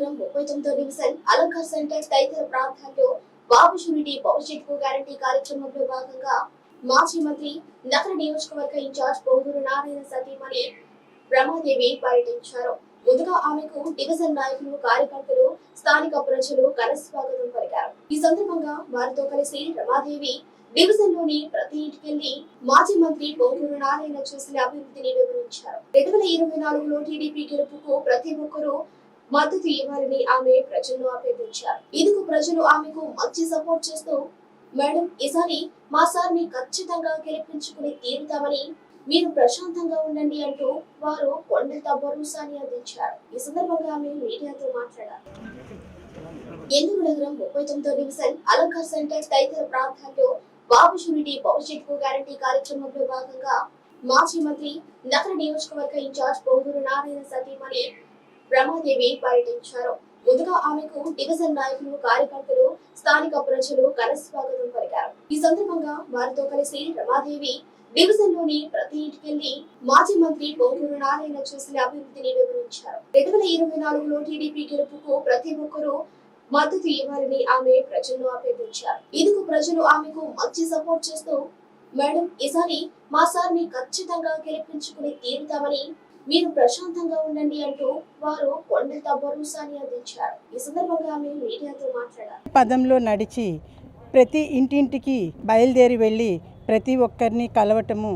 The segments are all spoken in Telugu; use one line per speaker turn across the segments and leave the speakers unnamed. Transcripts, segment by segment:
నగరం ముప్పై తొమ్మిదో డివిజన్ అలంకార్ సెంటర్ తదితర ప్రాంతాల్లో బాబు షూరిటీ భవిష్యత్తుకు గ్యారంటీ కార్యక్రమంలో భాగంగా మాజీ మంత్రి నగర నియోజకవర్గ ఇన్ఛార్జ్ పొంగూరు నారాయణ సతీమణి రమాదేవి పర్యటించారు. ముందుగా ఆమెకు డివిజన్ నాయకులు కార్యకర్తలు స్థానిక ప్రజలు ఘన స్వాగతం పలికారు. ఈ సందర్భంగా వారితో కలిసి రమాదేవి డివిజన్లోని ప్రతి ఇంటికెళ్ళి మాజీ మంత్రి పొంగూరు నారాయణ చేసిన అభివృద్ధిని వివరించారు. రెండు వేల ఇరవై నాలుగులో టీడీపీ గెలుపుకు ప్రతి ఒక్కరూ మద్దతు ఇవ్వాలని ఆమె ప్రజలను అభ్యర్థించారు. ఇందుకు ప్రజలు ఆమెకు మంచి సపోర్ట్ చేస్తూ మేడం ఈసారి మా సార్ని ఖచ్చితంగా గెలిపించుకుని తీరుతామని మీరు ప్రశాంతంగా ఉండండి అంటూ వారు కొండంత భరోసాని అందించారు. ఈ సందర్భంగా ఆమె మీడియాతో మాట్లాడారు. ఎందుకు నగరం ముప్పై తొమ్మిదో డివిజన్ అలంకార్ సెంటర్ తదితర ప్రాంతాల్లో బాబు షూరిటీ భవిష్యత్తుకు గ్యారంటీ కార్యక్రమంలో భాగంగా మాజీ మంత్రి నగర నియోజకవర్గ ఇన్ఛార్జ్ పొంగూరు నారాయణ సతీమణి రమాదేవి పర్యటించారు. ముందుగా ఆమెకు డివిజన్ నాయకులు కార్యకర్తలు స్థానిక ప్రజలు ఘన స్వాగతం పలికారు. ఈ సందర్భంగా వారితో కలిసి రమాదేవి డివిజన్లోని ప్రతి ఇంటికెళ్ళి మాజీ మంత్రి పొంగూరు నారాయణ చేసిన అభివృద్ధిని వివరించారు. రెండు వేల ఇరవై నాలుగులో టీడీపీ గెలుపుకు ప్రతి ఒక్కరూ మద్దతు ఇవ్వాలని ఆమె ప్రజలను అభ్యర్థించారు. ఇందుకు ప్రజలు ఆమెకు మంచి సపోర్ట్ చేస్తూ మేడం ఈసారి మా సార్ని ఖచ్చితంగా గెలిపించుకుని తీరుతామని మీరు ప్రశాంతంగా ఉండండి అంటూ వారు కొండంత భరోసాని అందించారు. ఈ సందర్భంగా ఆమె మీడియాతో మాట్లాడారు.
పదంలో నడిచి ప్రతి ఇంటింటికి బయలుదేరి వెళ్ళి ప్రతి ఒక్కరిని కలవటము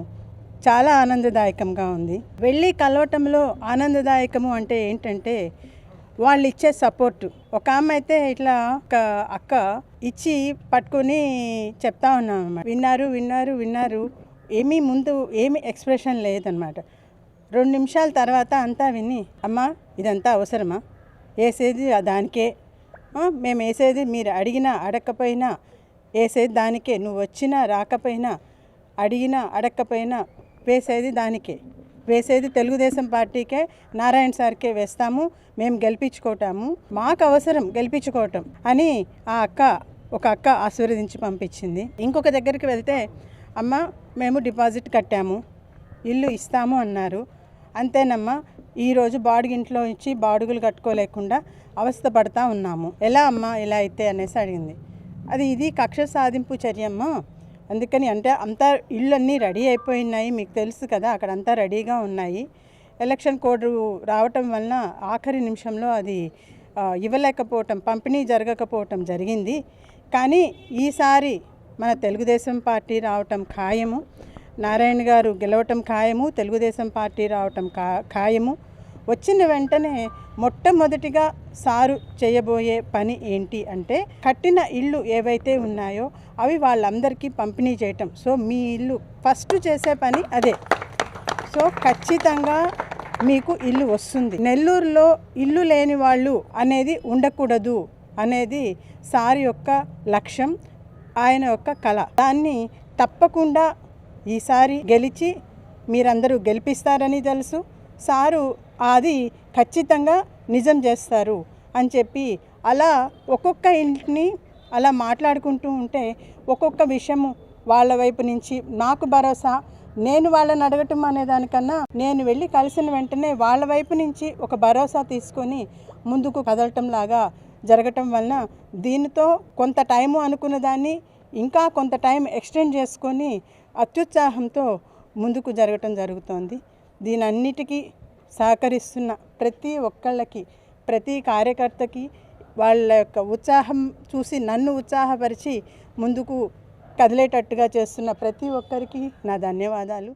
చాలా ఆనందదాయకంగా ఉంది. వెళ్ళి కలవటంలో ఆనందదాయకము అంటే ఏంటంటే వాళ్ళు ఇచ్చే సపోర్టు. ఒక ఆమె అయితే ఇట్లా ఒక అక్క ఇచ్చి పట్టుకొని చెప్తా ఉన్నాం అన్నమాట విన్నారు విన్నారు విన్నారు. ఏమీ ముందు ఏమీ ఎక్స్ప్రెషన్ లేదనమాట రెండు నిమిషాల తర్వాత అంతా విని అమ్మా ఇదంతా అవసరమా? వేసేది దానికే. మేము వేసేది మీరు అడిగినా అడగకపోయినా వేసేది దానికే. నువ్వు వచ్చినా రాకపోయినా అడిగినా అడగకపోయినా వేసేది దానికే. వేసేది తెలుగుదేశం పార్టీకే నారాయణ సార్కే వేస్తాము మేము గెలిపించుకోవటాము మాకు అవసరం గెలిపించుకోవటం అని ఆ అక్క ఒక అక్క ఆశీర్వదించి పంపించింది. ఇంకొక దగ్గరికి వెళ్తే అమ్మ మేము డిపాజిట్ కట్టాము ఇల్లు ఇస్తాము అన్నారు. అంతేనమ్మా ఈరోజు బాడుగింట్లో ఇచ్చి బాడుగులు కట్టుకోలేకుండా అవస్థ పడతా ఉన్నాము. ఎలా అమ్మా ఇలా అయితే అనేసి అడిగింది. అది ఇది కక్ష సాధింపు చర్యమ్మ. అందుకని అంటే అంతా ఇళ్ళన్నీ రెడీ అయిపోయినాయి మీకు తెలుసు కదా అక్కడ అంతా రెడీగా ఉన్నాయి. ఎలక్షన్ కోడ్ రావటం వలన ఆఖరి నిమిషంలో అది ఇవ్వలేకపోవటం పంపిణీ జరగకపోవటం జరిగింది. కానీ ఈసారి మన తెలుగుదేశం పార్టీ రావటం ఖాయము. నారాయణ గారు గెలవటం ఖాయము తెలుగుదేశం పార్టీ రావటం ఖా ఖాయము. వచ్చిన వెంటనే మొట్టమొదటిగా సారు చేయబోయే పని ఏంటి అంటే కట్టిన ఇళ్ళు ఏవైతే ఉన్నాయో అవి వాళ్ళందరికీ పంపిణీ చేయటం. సో మీ ఇల్లు ఫస్ట్ చేసే పని అదే. సో ఖచ్చితంగా మీకు ఇల్లు వస్తుంది. నెల్లూరులో ఇల్లు లేని వాళ్ళు అనేది ఉండకూడదు అనేది సార్ యొక్క లక్ష్యం ఆయన యొక్క కళ. దాన్ని తప్పకుండా ఈసారి గెలిచి మీరందరూ గెలిపిస్తారని తెలుసు. సారు అది ఖచ్చితంగా నిజం చేస్తారు అని చెప్పి అలా ఒక్కొక్క ఇంటిని అలా మాట్లాడుకుంటూ ఉంటే ఒక్కొక్క విషయము వాళ్ళ వైపు నుంచి నాకు భరోసా నేను వాళ్ళని అడగటం అనే దానికన్నా నేను వెళ్ళి కలిసిన వెంటనే వాళ్ళ వైపు నుంచి ఒక భరోసా తీసుకొని ముందుకు కదలటం లాగా జరగటం వలన దీనితో కొంత టైము అనుకున్న దాన్ని ఇంకా కొంత టైం ఎక్స్టెండ్ చేసుకొని అత్యుత్సాహంతో ముందుకు జరగటం జరుగుతోంది. దీని అన్నిటికీ సహకరిస్తున్న ప్రతి ఒక్కళ్ళకి ప్రతి కార్యకర్తకి వాళ్ళ యొక్క ఉత్సాహం చూసి నన్ను ఉత్సాహపరిచి ముందుకు కదిలేటట్టుగా చేస్తున్న ప్రతి ఒక్కరికి నా ధన్యవాదాలు.